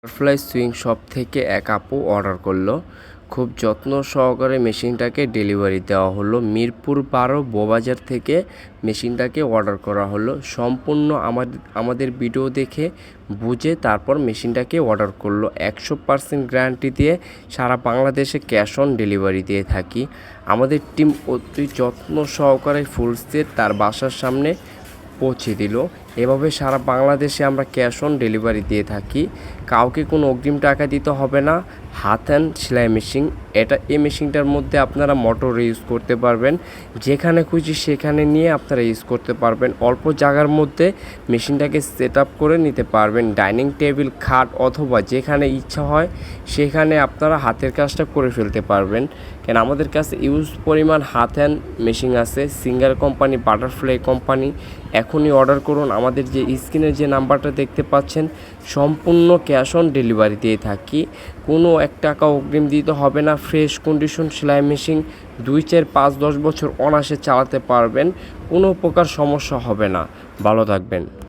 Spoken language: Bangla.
বাটারফ্লাই সুইং শপ থেকে এক আপু অর্ডার করল। খুব যত্ন সহকারে মেশিনটাকে ডেলিভারি দেওয়া হলো। মিরপুর বারো বোবাজার থেকে মেশিনটাকে অর্ডার করা হলো। সম্পূর্ণ আমাদের আমাদের ভিডিও দেখে বুঝে তারপর মেশিনটাকে অর্ডার করল। একশো পার্সেন্ট গ্যারান্টি দিয়ে সারা বাংলাদেশে ক্যাশ অন ডেলিভারি দিয়ে থাকি। আমাদের টিম অতি যত্ন সহকারে ফুল সেট তার বাসার সামনে পৌঁছে দিল। এভাবে সারা বাংলাদেশে আমরা ক্যাশ অন ডেলিভারি দিয়ে থাকি। কাউকে কোনো অগ্রিম টাকা দিতে হবে না। হাত হ্যান্ড সেলাই মেশিন, এটা এই মেশিনটার মধ্যে আপনারা মোটর ইউজ করতে পারবেন। যেখানে খুশি সেখানে নিয়ে আপনারা ইউজ করতে পারবেন। অল্প জায়গার মধ্যে মেশিনটাকে সেট আপ করে নিতে পারবেন। ডাইনিং টেবিল, খাট অথবা যেখানে ইচ্ছা হয়, সেখানে আপনারা হাতের কাজটা করে ফেলতে পারবেন। কেন, আমাদের কাছে ইউজ পরিমাণ হাত হ্যান্ড মেশিন আছে। Singer company, Butterfly company. এখনই অর্ডার করুন। আমাদের যে স্ক্রিনের যে নাম্বারটা দেখতে পাচ্ছেন, সম্পূর্ণ ক্যাশ অন ডেলিভারি দিয়ে থাকি। কোনো এক টাকা অগ্রিম দিতে হবে না ফ্রেশ কন্ডিশন সেলাই মেশিন দুই চার পাঁচ দশ বছর অনাসে চালাতে পারবেন, কোনো প্রকার সমস্যা হবে না। ভালো থাকবেন।